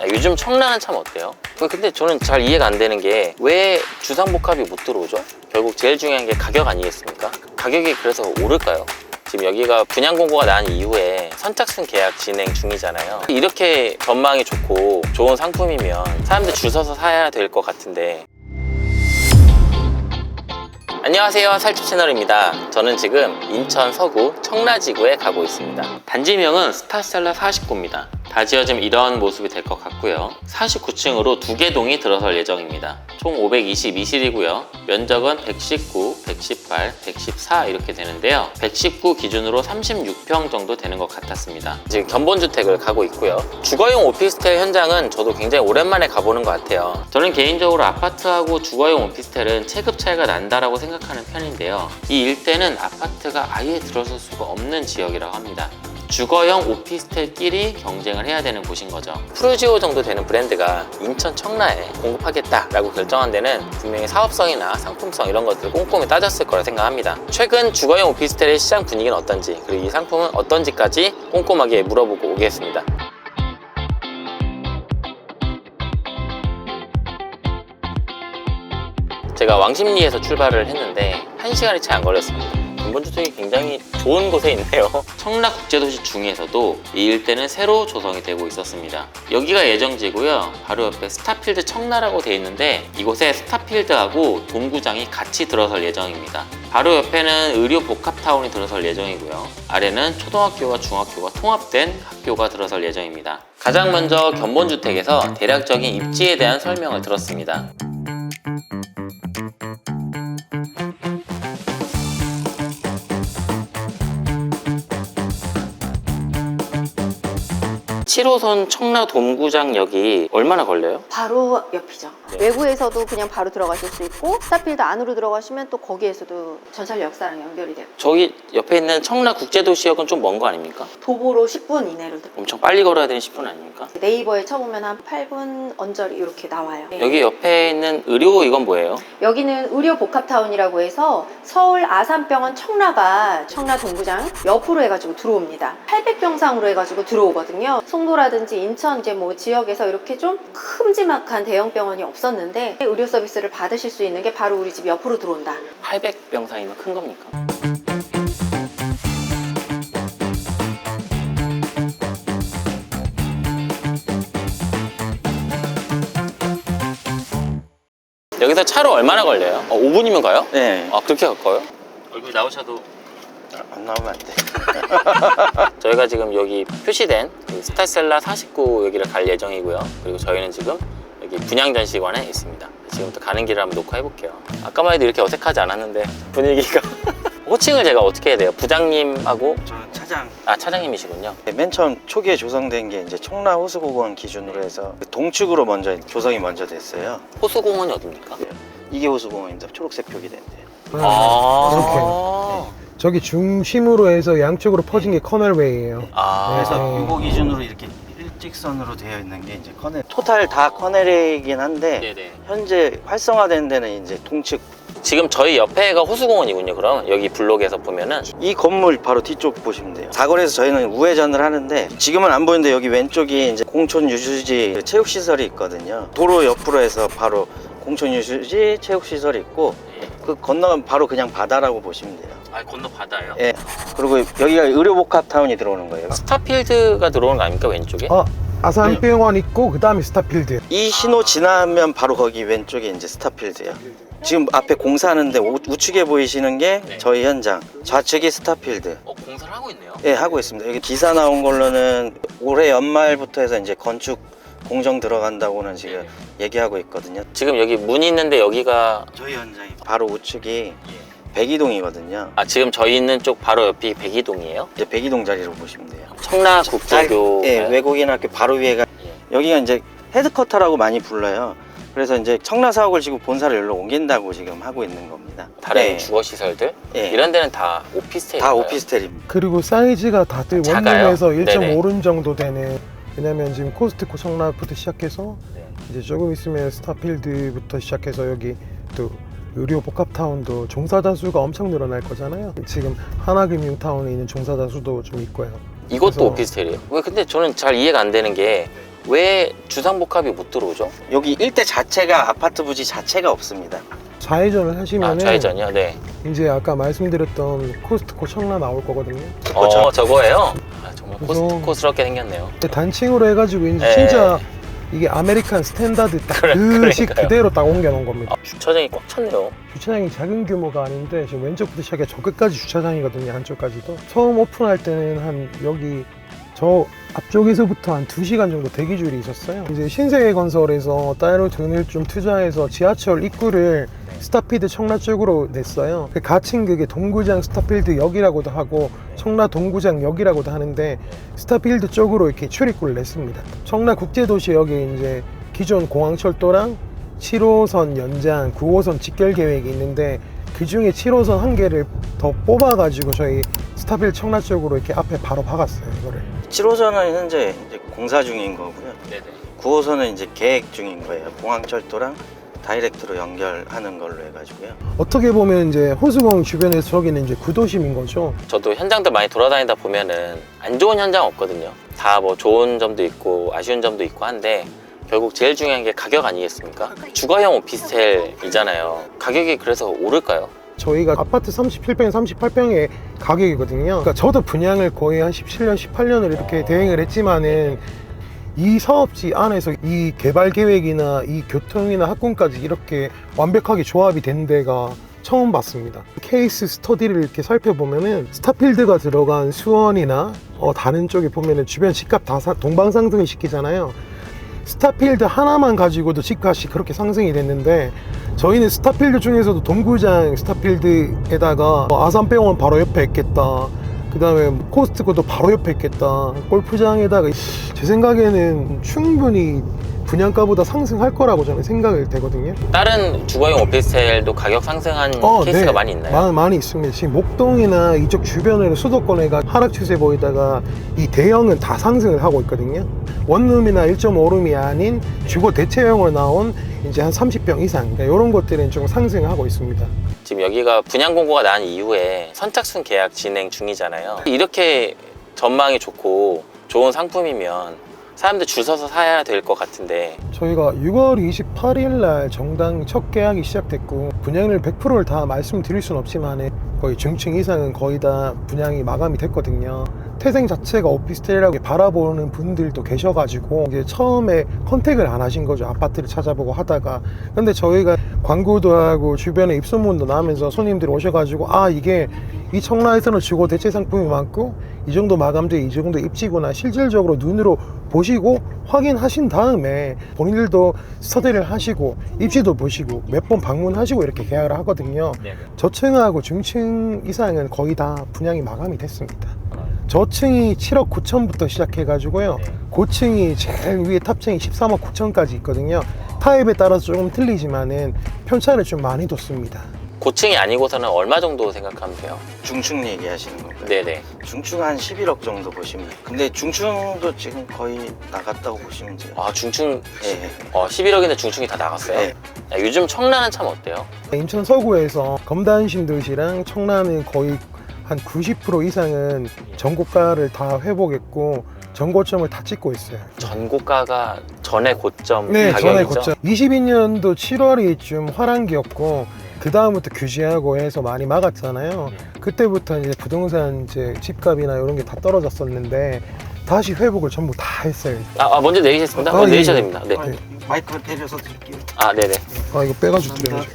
아, 요즘 청라는 참 어때요? 그 근데 저는 잘 이해가 안 되는 게 왜 주상복합이 못 들어오죠? 결국 제일 중요한 게 가격 아니겠습니까? 가격이 그래서 오를까요? 지금 여기가 분양 공고가 난 이후에 선착순 계약 진행 중이잖아요. 이렇게 전망이 좋고 좋은 상품이면 사람들 줄 서서 사야 될 것 같은데 안녕하세요 살집 채널입니다 저는 지금 인천 서구 청라지구에 가고 있습니다 단지명은 스타셀라 49입니다 다 지어지면 이런 모습이 될 것 같고요. 49층으로 두 개 동이 들어설 예정입니다. 총 522실이고요. 면적은 119, 118, 114 이렇게 되는데요. 119 기준으로 36평 정도 되는 것 같았습니다. 지금 견본주택을 가고 있고요. 주거용 오피스텔 현장은 저도 굉장히 오랜만에 가보는 것 같아요. 저는 개인적으로 아파트하고 주거용 오피스텔은 체급 차이가 난다라고 생각하는 편인데요. 이 일대는 아파트가 아예 들어설 수가 없는 지역이라고 합니다 주거형 오피스텔끼리 경쟁을 해야 되는 곳인 거죠. 프루지오 정도 되는 브랜드가 인천 청라에 공급하겠다라고 결정한 데는 분명히 사업성이나 상품성 이런 것들을 꼼꼼히 따졌을 거라 생각합니다. 최근 주거형 오피스텔의 시장 분위기는 어떤지 그리고 이 상품은 어떤지까지 꼼꼼하게 물어보고 오겠습니다. 제가 왕십리에서 출발을 했는데 1시간이 채 안 걸렸습니다. 근본주택이 굉장히 좋은 곳에 있네요. 청라국제도시 중에서도 이 일대는 새로 조성이 되고 있었습니다. 여기가 예정지고요. 바로 옆에 스타필드 청라라고 되어 있는데 이곳에 스타필드하고 동구장이 같이 들어설 예정입니다. 바로 옆에는 의료 복합타운이 들어설 예정이고요. 아래는 초등학교와 중학교가 통합된 학교가 들어설 예정입니다. 가장 먼저 견본주택에서 대략적인 입지에 대한 설명을 들었습니다. 7호선 청라 동구장역이 얼마나 걸려요? 바로 옆이죠. 네. 외부에서도 그냥 바로 들어가실 수 있고 스타필드 안으로 들어가시면 또 거기에서도 전철 역사랑 연결이 돼요. 저기 옆에 있는 청라 국제도시역은 좀 먼 거 아닙니까? 도보로 10분 이내로 들- 엄청 빨리 걸어야 되는 10분 아닙니까? 네이버에 쳐보면 한 8분 언저리 이렇게 나와요. 네. 여기 옆에 있는 의료 이건 뭐예요? 여기는 의료 복합타운이라고 해서 서울 아산병원 청라가 청라 동구장 옆으로 해가지고 들어옵니다. 800병상으로 해가지고 들어오거든요. 송도라든지 인천 이제 뭐 지역에서 이렇게 좀 큼지막한 대형 병원이 없 었는데 의료 서비스를 받으실 수 있는 게 바로 우리 집 옆으로 들어온다. 800병상이면 큰 겁니까? 여기서 차로 얼마나 걸려요? 어, 5분이면 가요? 네. 아 그렇게 가까워요? 얼굴 나오셔도 안 나오면 안 돼. 저희가 지금 여기 표시된 그 스타셀라 49 여기를 갈 예정이고요. 그리고 저희는 지금 여기 분양전시관에 있습니다. 지금부터 가는 길을 한번 녹화해 볼게요. 아까만 해도 이렇게 어색하지 않았는데 분위기가 호칭을 제가 어떻게 해야 돼요? 부장님하고 저는 차장. 아 차장님이시군요. 맨 처음 초기에 조성된 게 이제 청라 호수공원 기준으로 해서 동측으로 먼저 조성이 먼저 됐어요. 호수공원이 어딥니까? 이게 호수공원입니다. 초록색 표기 된대요. 아, 저기 중심으로 해서 양쪽으로 퍼진 게 커널웨이예요. 아, 그래서 네. 이거 기준으로 이렇게 일직선으로 되어 있는 게 이제 커넬. 토탈 다 커넬이긴 한데 네네. 현재 활성화된 데는 이제 동측. 지금 저희 옆에가 호수공원이군요. 그럼 여기 블록에서 보면은 이 건물 바로 뒤쪽 보시면 돼요. 사거리에서 저희는 우회전을 하는데 지금은 안 보이는데 여기 왼쪽이 이제 공촌 유수지 체육 시설이 있거든요. 도로 옆으로 해서 바로 공촌 유수지 체육 시설이 있고 그 건너면 바로 그냥 바다라고 보시면 돼요. 아 건너 바다예요. 예. 그리고 여기가 의료복합타운이 들어오는 거예요. 스타필드가 들어오는 거 아닙니까 왼쪽에? 어, 아산병원 있고 그 다음에 스타필드. 이 신호 지나면 바로 거기 왼쪽에 이제 스타필드예요. 지금 앞에 공사하는데 우- 우측에 보이시는 게 네. 저희 현장, 좌측이 스타필드. 어 공사를 하고 있네요. 예, 하고 있습니다. 여기 기사 나온 걸로는 올해 연말부터 해서 이제 건축 공정 들어간다고는 지금 얘기하고 있거든요. 지금 여기 문이 있는데 여기가 저희 현장이 바로 우측이 백이동이거든요. 아 지금 저희 있는 쪽 바로 옆이 백이동이에요? 이제 백이동 자리로 보시면 돼요. 청라 국제교 예, 외국인 학교 바로 위에가 예. 여기가 이제 헤드쿼터라고 많이 불러요. 그래서 이제 청라 사옥을 지금 본사를 여기로 옮긴다고 지금 하고 있는 겁니다. 다른 네. 주거 시설들 예. 이런 데는 다 오피스텔 다 오피스텔입니다. 그리고 사이즈가 다들 작아요? 원룸에서 네네. 1.5룸 정도 되는. 왜냐면 지금 코스트코 청라부터 시작해서 네. 이제 조금 있으면 스타필드부터 시작해서 여기 또 의료 복합타운도 종사자 수가 엄청 늘어날 거잖아요. 지금 하나금융타운에 있는 종사자 수도 좀 있고요. 이것도 그래서- 오피스텔이에요. 왜 근데 저는 잘 이해가 안 되는 게 왜 주상복합이 못 들어오죠? 여기 일대 자체가 아파트 부지 자체가 없습니다. 좌회전을 하시면 아, 좌회전이요? 네. 이제 아까 말씀드렸던 코스트코 청라 나올 거거든요. 어, 저거예요? 아, 정말 그래서- 코스트코스럽게 생겼네요. 근데 단층으로 해가지고 이제 네. 진짜 이게 아메리칸 스탠다드 그래, 딱그식 그러니까요. 그대로 딱 옮겨놓은 겁니다. 아, 주차장이 꽉 찼네요. 주차장이 작은 규모가 아닌데 지금 왼쪽부터 시작해 저 끝까지 주차장이거든요 한쪽까지도 처음 오픈할 때는 한 여기 저 앞쪽에서부터 한 2시간 정도 대기줄이 있었어요. 이제 신세계 건설에서 따로 돈을 좀 투자해서 지하철 입구를 스타필드 청라 쪽으로 냈어요. 그 가칭 그게 동구장 스타필드 역이라고도 하고 청라 동구장 역이라고도 하는데 스타필드 쪽으로 이렇게 출입구를 냈습니다. 청라 국제도시역에 이제 기존 공항철도랑 7호선 연장, 9호선 직결 계획이 있는데 그 중에 7호선 한 개를 더 뽑아가지고 저희 스타빌 청라 쪽으로 이렇게 앞에 바로 박았어요 이거를 7호선은 현재 이제 공사 중인 거고요. 네네. 9호선은 이제 계획 중인 거예요. 공항철도랑 다이렉트로 연결하는 걸로 해가지고요. 어떻게 보면 이제 호수공 주변에서 저기는 이제 구도심인 거죠 저도 현장들 많이 돌아다니다 보면은 안 좋은 현장 없거든요. 다 뭐 좋은 점도 있고 아쉬운 점도 있고 한데 결국 제일 중요한 게 가격 아니겠습니까? 주거형 오피스텔이잖아요. 가격이 그래서 오를까요? 저희가 아파트 37평, 38평의 가격이거든요 그러니까 저도 분양을 거의 한 17년, 18년을 이렇게 대행을 했지만은 이 사업지 안에서 이 개발 계획이나 이 교통이나 학군까지 이렇게 완벽하게 조합이 된 데가 처음 봤습니다. 케이스 스터디를 이렇게 살펴보면은 스타필드가 들어간 수원이나 어, 다른 쪽에 보면은 주변 집값 다 사- 동방상승을 시키잖아요. 스타필드 하나만 가지고도 집값이 그렇게 상승이 됐는데 저희는 스타필드 중에서도 동구장 스타필드에다가 뭐 아산병원 바로 옆에 있겠다. 그 다음에 코스트코도 바로 옆에 있겠다. 골프장에다가 제 생각에는 충분히 분양가보다 상승할 거라고 저는 생각이 되거든요. 다른 주거용 오피스텔도 가격 상승한 어, 케이스가 네. 많이 있나요? 많- 많이 있습니다. 지금 목동이나 이쪽 주변에는 수도권에가 하락 추세 보이다가 이 대형은 다 상승을 하고 있거든요. 원룸이나 1.5룸이 아닌 주거 대체형으로 나온 이제 한 30평 이상 이런 것들은 좀 상승하고 있습니다. 지금 여기가 분양 공고가 난 이후에 선착순 계약 진행 중이잖아요. 이렇게 전망이 좋고 좋은 상품이면 사람들 줄 서서 사야 될 것 같은데 저희가 6월 28일 날 정당 첫 계약이 시작됐고 분양률 100%를 다 말씀드릴 수는 없지만 거의 중층 이상은 거의 다 분양이 마감이 됐거든요. 태생 자체가 오피스텔이라고 바라보는 분들도 계셔가지고 이제 처음에 컨택을 안 하신 거죠. 아파트를 찾아보고 하다가. 근데 저희가 광고도 하고 주변에 입소문도 나면서 손님들이 오셔가지고 아 이게 이 청라에서는 주거 대체 상품이 많고 이 정도 마감돼 이 정도 입지구나 실질적으로 눈으로 보시고 확인하신 다음에 본인들도 스터디를 하시고 입지도 보시고 몇 번 방문하시고 이렇게 계약을 하거든요. 저층하고 중층 이상은 거의 다 분양이 마감이 됐습니다 저층이 7억 9천부터 시작해가지고요 고층이 제일 위에 탑층이 13억 9천까지 있거든요 타입에 따라서 조금 틀리지만은 편차를 좀 많이 뒀습니다 고층이 아니고서는 얼마 정도 생각하면 돼요? 중층 얘기하시는 건가요? 네네. 중층 한 11억 정도 보시면 돼요. 근데 중층도 지금 거의 나갔다고 보시면 돼요. 아 중층 예. 어, 11억인데 중층이 다 나갔어요? 네. 야, 요즘 청라는 참 어때요? 인천 서구에서 검단신 도시랑 청라는 거의 한 90% 이상은 전고가를 다 회복했고 전고점을 다 찍고 있어요. 전고가가 전의 고점 네, 가격이죠? 전에 고점. 22년도 7월이 좀 화랑기였고 그 다음부터 규제하고 해서 많이 막았잖아요. 그때부터 이제 부동산 이제 집값이나 이런 게 다 떨어졌었는데 다시 회복을 전부 다 했어요. 아, 아, 먼저 내리겠습니다. 아, 먼저 예, 내리셔도 예. 됩니다. 네. 네. 마이크 내려서 드릴게요. 아, 네네. 아 이거 빼가지고 드려야죠.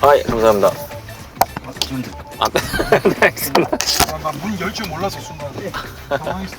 아, 예, 감사합니다. 아, 기분 좋다. 아, 네, 알겠습니다. 문열 줄 몰라서 순간 당황했어.